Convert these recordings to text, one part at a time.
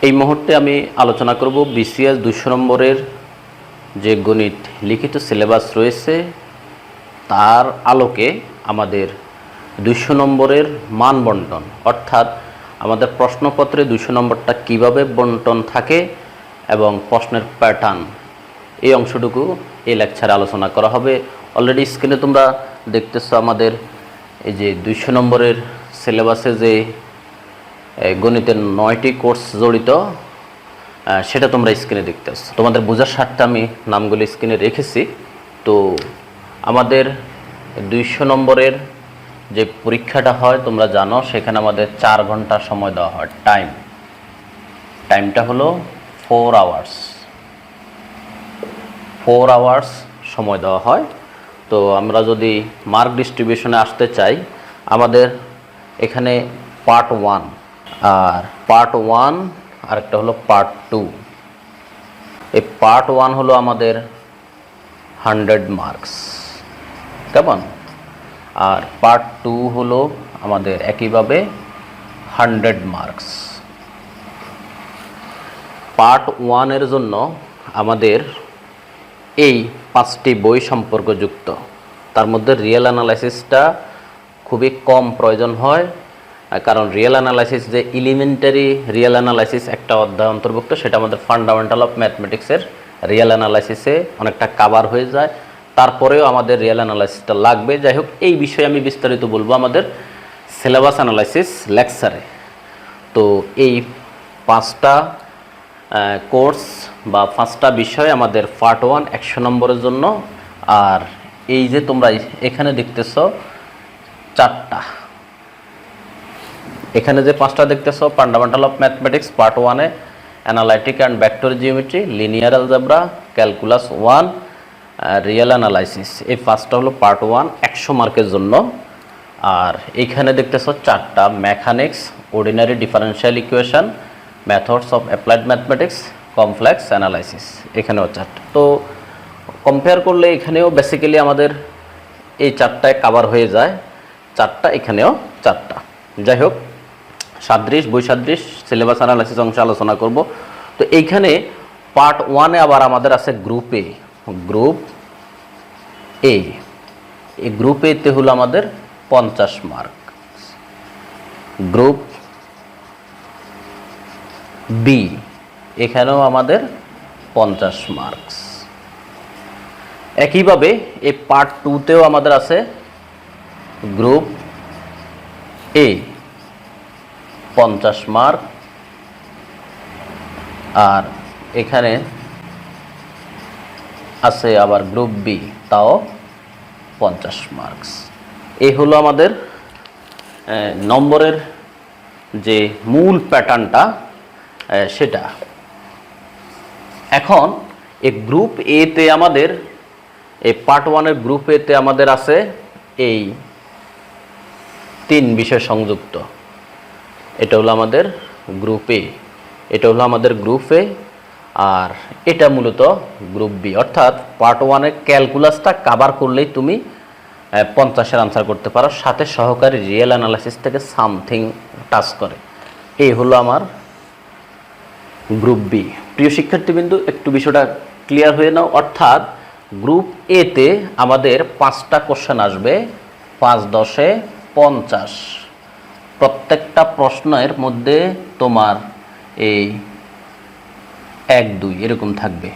এই মুহূর্তে আমি আলোচনা করব বিসিএস দুশো নম্বরের যে গণিত লিখিত সিলেবাস রয়েছে, তার আলোকে আমাদের দুশো নম্বরের মান বন্টন অর্থাৎ আমাদের প্রশ্নপত্রে দুশো নম্বরটা কীভাবে বন্টন থাকে এবং প্রশ্নের প্যাটার্ন এই অংশটুকু এই লেকচারে আলোচনা করা হবে। অলরেডি স্ক্রিনে তোমরা দেখতেছো আমাদের এই যে দুশো নম্বরের সিলেবাসে যে গণিতের নয়টি কোর্স জড়িত সেটা তোমরা স্ক্রিনে দেখতেছ। তোমাদের বোঝার স্বার্থে আমি নামগুলো স্ক্রিনে রেখেছি। তো আমাদের দুইশো নম্বরের যে পরীক্ষাটা হয়, তোমরা জানো, সেখানে আমাদের চার ঘণ্টা সময় দেওয়া হয় টাইম টাইমটা হলো ফোর আওয়ার্স ফোর আওয়ার্স সময় দেওয়া হয়। তো আমরা যদি মার্ক ডিস্ট্রিবিউশনে আসতে চাই, আমাদের এখানে পার্ট ওয়ান আর পার্ট ওয়ান আরেকটা হলো পার্ট টু এই পার্ট ওয়ান হলো আমাদের হান্ড্রেড মার্কস কেমন? আর পার্ট টু হলো আমাদের একইভাবে হান্ড্রেড মার্কস পার্ট ওয়ানের জন্য আমাদের এই পাঁচটি বই সম্পর্কযুক্ত। তার মধ্যে রিয়েল অ্যানালাইসিসটা খুবই কম প্রয়োজন হয়। কারণ রিয়েল অ্যানালাইসিস যে এলিমেন্টারি রিয়েল অ্যানালাইসিস একটা অধ্যায় অন্তর্ভুক্ত, সেটা আমাদের ফান্ডামেন্টাল অফ ম্যাথমেটিক্সের রিয়েল অ্যানালাইসিসে অনেকটা কাভার হয়ে যায়। তারপরেও আমাদের রিয়েল অ্যানালাইসিসটা লাগবে। যাই হোক, এই বিষয়ে আমি বিস্তারিত বলব আমাদের সিলেবাস অ্যানালাইসিস লেকচারে তো এই পাঁচটা কোর্স বা পাঁচটা বিষয় আমাদের পার্ট ওয়ান একশো নম্বরের জন্য। আর এই যে তোমরা এখানে দেখতেছ, চারটা। এখানে যে পাঁচটা দেখতেছ ফান্ডামেন্টাল অফ ম্যাথমেটিক্স পার্ট ওয়ানে analytic and vector geometry linear algebra calculus one real analysis এই পাঁচটা হলো পার্ট ওয়ান একশো মার্কের জন্য। আর এইখানে দেখতেছ চারটা mechanics ordinary differential equation methods of applied mathematics complex analysis এখানেও চারটা। তো কম্পেয়ার করলে এখানেও বেসিক্যালি আমাদের এই চারটায় কাভার হয়ে যায়। চারটা এখানেও চারটা। যাই হোক সাদৃশ, বৈসাদৃশ সিলেবাস অ্যানালাইসিস অংশে আলোচনা করব। তো এইখানে পার্ট ওয়ানে আবার আমাদের আছে গ্রুপ এ গ্রুপ এ এই গ্রুপ এতে হলো আমাদের পঞ্চাশ মার্ক গ্রুপ বি এখানেও আমাদের পঞ্চাশ মার্কস একইভাবে এই পার্ট টুতেও আমাদের আছে গ্রুপ এ পঞ্চাশ মার্ক। আর এখানে আছে আবার গ্রুপ বি, তাও পঞ্চাশ মার্কস। এই হলো আমাদের নম্বরের যে মূল প্যাটার্নটা সেটা। এখন এই গ্রুপ এতে আমাদের এই পার্ট ওয়ানের গ্রুপ এতে আমাদের আছে এই তিন বিষয় সংযুক্ত। এটা হলো আমাদের গ্রুপ এ এটা হলো আমাদের গ্রুপ এ আর এটা মূলত গ্রুপ বি অর্থাৎ পার্ট ওয়ানের ক্যালকুলাসটা কাভার করলেই তুমি পঞ্চাশের আনসার করতে পারো, সাথে সহকারী রিয়েল অ্যানালাইসিস থেকে সামথিং টাচ করে। এই হলো আমার গ্রুপ বি প্রিয় শিক্ষার্থীবৃন্দু, একটু বিষয়টা ক্লিয়ার হয়ে নাও। অর্থাৎ গ্রুপ এতে আমাদের পাঁচটা কোশ্চেন আসবে, পাঁচ, দশে পঞ্চাশ। প্রত্যেকটা প্রশ্নের মধ্যে তোমার এই এক, দুই এরকম থাকবে।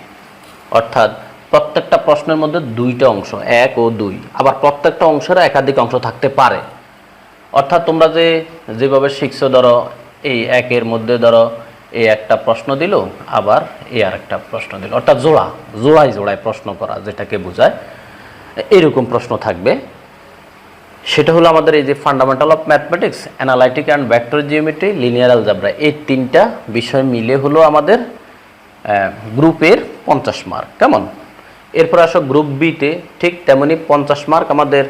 অর্থাৎ প্রত্যেকটা প্রশ্নের মধ্যে দুইটা অংশ, এক ও দুই। আবার প্রত্যেকটা অংশের একাধিক অংশ থাকতে পারে। অর্থাৎ তোমরা যে যেভাবে শিখছো, ধরো, এই একের মধ্যে ধরো এই একটা প্রশ্ন দিল, আবার এই আর একটা প্রশ্ন দিল। অর্থাৎ জোড়া, জোড়ায় জোড়ায় প্রশ্ন করা, যেটাকে বোঝায়, এরকম প্রশ্ন থাকবে। সেটা হলো আমাদের এই যে fundamental of mathematics analytic and vector geometry linear algebra এই তিনটা বিষয় মিলে হলো আমাদের গ্রুপের পঞ্চাশ মার্ক কেমন? এরপর আসো গ্রুপ বিতে ঠিক তেমনি পঞ্চাশ মার্ক আমাদের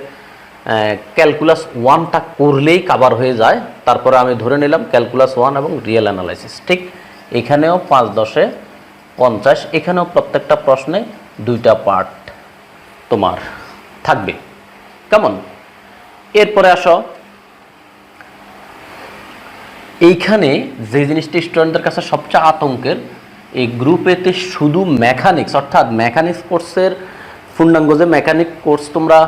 ক্যালকুলাস ওয়ানটা করলেই কাভার হয়ে যায়। তারপরে আমি ধরে নিলাম ক্যালকুলাস ওয়ান এবং রিয়েল অ্যানালাইসিস ঠিক? এখানেও পাঁচ দশে পঞ্চাশ, এখানেও প্রত্যেকটা প্রশ্নে দুইটা পার্ট তোমার থাকবে। কেমন? এরপরে আসো। এইখানে যে জিনিসটি স্টুডেন্টদের কাছে সবচেয়ে আতঙ্কের, এই গ্রুপেতে শুধু মেকানিক্স অর্থাৎ মেকানিক্স কোর্সের পূর্ণাঙ্গ যে মেকানিক কোর্স তোমরা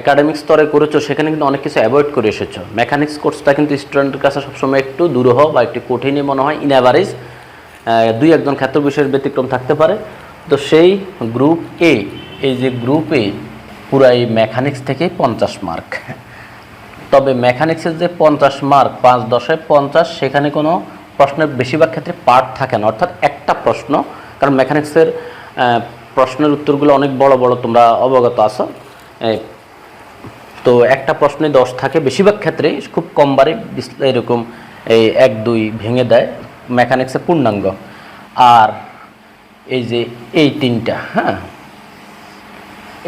একাডেমিক স্তরে করেছ, সেখানে কিন্তু অনেক কিছু অ্যাভয়েড করে এসেছ। মেকানিক্স কোর্সটা কিন্তু স্টুডেন্টের কাছে সবসময় একটু দুরূহ বা একটু কঠিনই মনে হয় ইন অ্যাভারেজ দুই একজন ক্ষেত্র বিষয়ের ব্যতিক্রম থাকতে পারে। তো সেই গ্রুপ এ এই যে গ্রুপ এ পুরো এই মেকানিক্স থেকে পঞ্চাশ মার্ক তবে মেকানিক্সের যে পঞ্চাশ মার্ক, পাঁচ দশে পঞ্চাশ, সেখানে কোনো প্রশ্নের বেশিরভাগ ক্ষেত্রে পার্ট থাকে না। অর্থাৎ একটা প্রশ্ন, কারণ মেকানিক্সের প্রশ্নের উত্তরগুলো অনেক বড় বড় তোমরা অবগত আছো। তো একটা প্রশ্নে দশ থাকে। বেশিরভাগ ক্ষেত্রে খুব কমবারে এরকম এই এক, দুই ভেঙে দেয় মেকানিক্সের পূর্ণাঙ্গ। আর এই যে এই তিনটা হ্যাঁ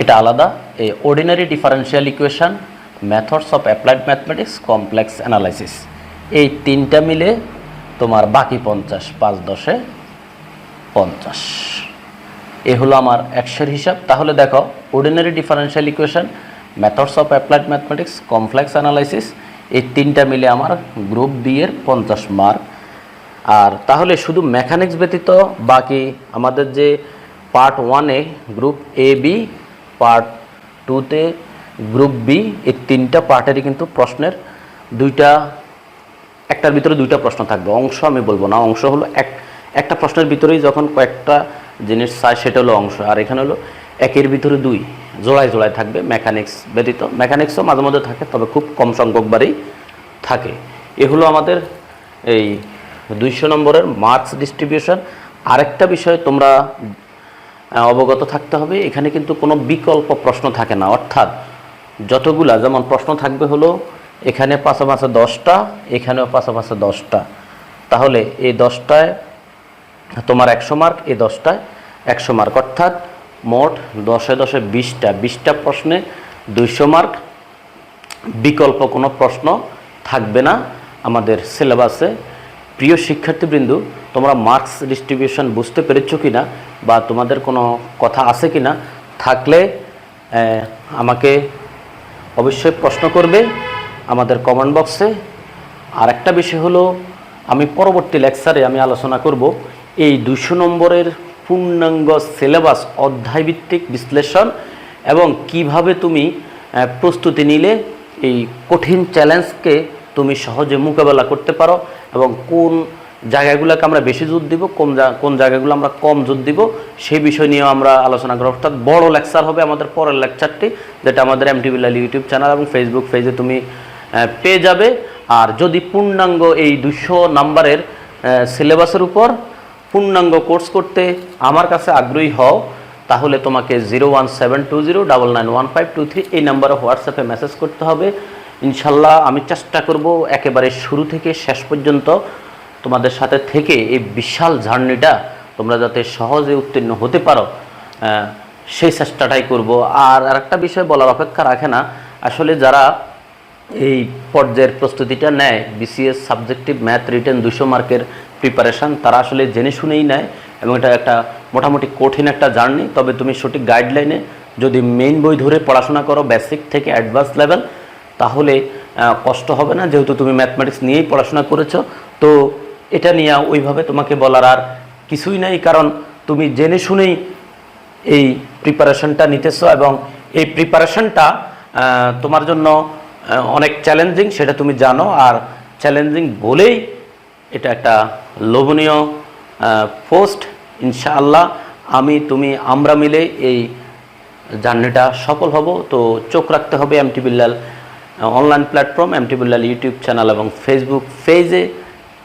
এটা আলাদা। এই ordinary differential equation methods of applied mathematics complex analysis এই তিনটা মিলে তোমার বাকি পঞ্চাশ, পাঁচ দশে পঞ্চাশ। এ হলো আমার একশের হিসাব। তাহলে দেখো ordinary differential equation methods of applied mathematics complex analysis এই তিনটা মিলে আমার গ্রুপ বি এর পঞ্চাশ মার্ক আর তাহলে শুধু মেকানিক্স ব্যতীত বাকি আমাদের যে পার্ট ওয়ানে গ্রুপ এ বি পার্ট টুতে গ্রুপ বি, এই তিনটা পার্টেরই কিন্তু প্রশ্নের দুইটা, একটার ভিতরে দুইটা প্রশ্ন থাকবে। অংশ আমি বলব না, অংশ হলো এক, একটা প্রশ্নের ভিতরেই যখন কয়েকটা জিনিস চায় সেটা হলো অংশ। আর এখানে হলো একের ভিতরে দুই, জোড়ায় জোড়ায় থাকবে মেকানিক্স ব্যতীত। মেকানিক্সও মাঝে মধ্যে থাকে, তবে খুব কম সংখ্যকবারই থাকে। এ হলো আমাদের এই দুইশো নম্বরের মার্কস ডিস্ট্রিবিউশন আরেকটা বিষয় তোমরা অবগত থাকতে হবে, এখানে কিন্তু কোনো বিকল্প প্রশ্ন থাকে না। অর্থাৎ যতগুলা, যেমন প্রশ্ন থাকবে হলো, এখানে পাশে পাশে দশটা, এখানেও পাশে পাশে দশটা। তাহলে এই দশটায় তোমার একশো মার্ক, এই দশটায় একশো মার্ক। অর্থাৎ মোট দশে দশে বিশটা বিশটা প্রশ্নে দুইশো মার্ক। বিকল্প কোনো প্রশ্ন থাকবে না আমাদের সিলেবাসে। প্রিয় শিক্ষার্থীবৃন্দ, তোমরা মার্কস ডিস্ট্রিবিউশন বুঝতে পেরেছ কি না বা তোমাদের কোনো কথা আছে কি না থাকলে আমাকে অবশ্যই প্রশ্ন করবে আমাদের কমেন্ট বক্সে আর একটা বিষয় হলো, আমি পরবর্তী লেকচারে আমি আলোচনা করব এই দুশো নম্বরের পূর্ণাঙ্গ সিলেবাস অধ্যায়ভিত্তিক বিশ্লেষণ এবং কীভাবে তুমি প্রস্তুতি নিলে এই কঠিন চ্যালেঞ্জকে তুমি সহজে মোকাবেলা করতে পারো এবং কোন জায়গাগুলোকে আমরা বেশি জোর দিব, কোন কোন জায়গাগুলো আমরা কম জোর দিব, সেই বিষয় নিয়েও আমরা আলোচনা করব। অর্থাৎ বড় লেকচার হবে আমাদের পরের লেকচারটি যেটা আমাদের এম টিভি ইউটিউব চ্যানেল এবং ফেসবুক পেজে তুমি পেয়ে যাবে। আর যদি পূর্ণাঙ্গ এই দুশো নাম্বারের সিলেবাসের উপর পূর্ণাঙ্গ কোর্স করতে আমার কাছে আগ্রহী হও, তাহলে তোমাকে zero one seven two zero double nine one five two three এই নাম্বারে হোয়াটসঅ্যাপে মেসেজ করতে হবে। ইনশাল্লাহ আমি চেষ্টা করব একেবারে শুরু থেকে শেষ পর্যন্ত তোমাদের সাথে থেকে এই বিশাল জার্নিটা তোমরা যাতে সহজে উত্তীর্ণ হতে পারো সেই চেষ্টাটাই করব। আর আরেকটা বিষয় বলার অপেক্ষা রাখে না, আসলে যারা এই পর্যায়ের প্রস্তুতিটা নেয় বিসিএস সাবজেক্টিভ ম্যাথ রিটেন দুশো মার্কের প্রিপারেশান তারা আসলে জেনে শুনেই নেয় এবং এটা একটা মোটামুটি কঠিন একটা জার্নি। তবে তুমি সঠিক গাইডলাইনে যদি মেইন বই ধরে পড়াশোনা করো বেসিক থেকে অ্যাডভান্স লেভেল তাহলে কষ্ট হবে না। যেহেতু তুমি ম্যাথমেটিক্স নিয়েই পড়াশোনা করেছ, তো এটা নিয়ে ওইভাবে তোমাকে বলার আর কিছুই নাই, কারণ তুমি জেনে শুনেই এই প্রিপারেশনটা নিতেছো এবং এই প্রিপারেশনটা তোমার জন্য অনেক চ্যালেঞ্জিং সেটা তুমি জানো। আর চ্যালেঞ্জিং বলেই এটা একটা লোভনীয় পোস্ট ইনশাআল্লাহ আমি, তুমি, আমরা মিলে এই জার্নিটা সফল হব। তো চোখ রাখতে হবে MT Billal online platform MT Billal YouTube channel এবং ফেসবুক পেজে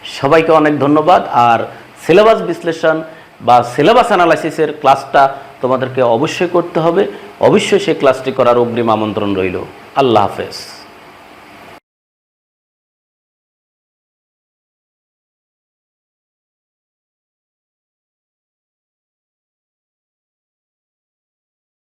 সবাইকে অনেক ধন্যবাদ। আর সিলেবাস বিশ্লেষণ বা সিলেবাস অ্যানালাইসিসের ক্লাসটা তোমাদেরকে অবশ্যই করতে হবে। অবশ্যই সেই ক্লাসটি করার অগ্রিম আমন্ত্রণ রইল। আল্লাহ হাফেজ।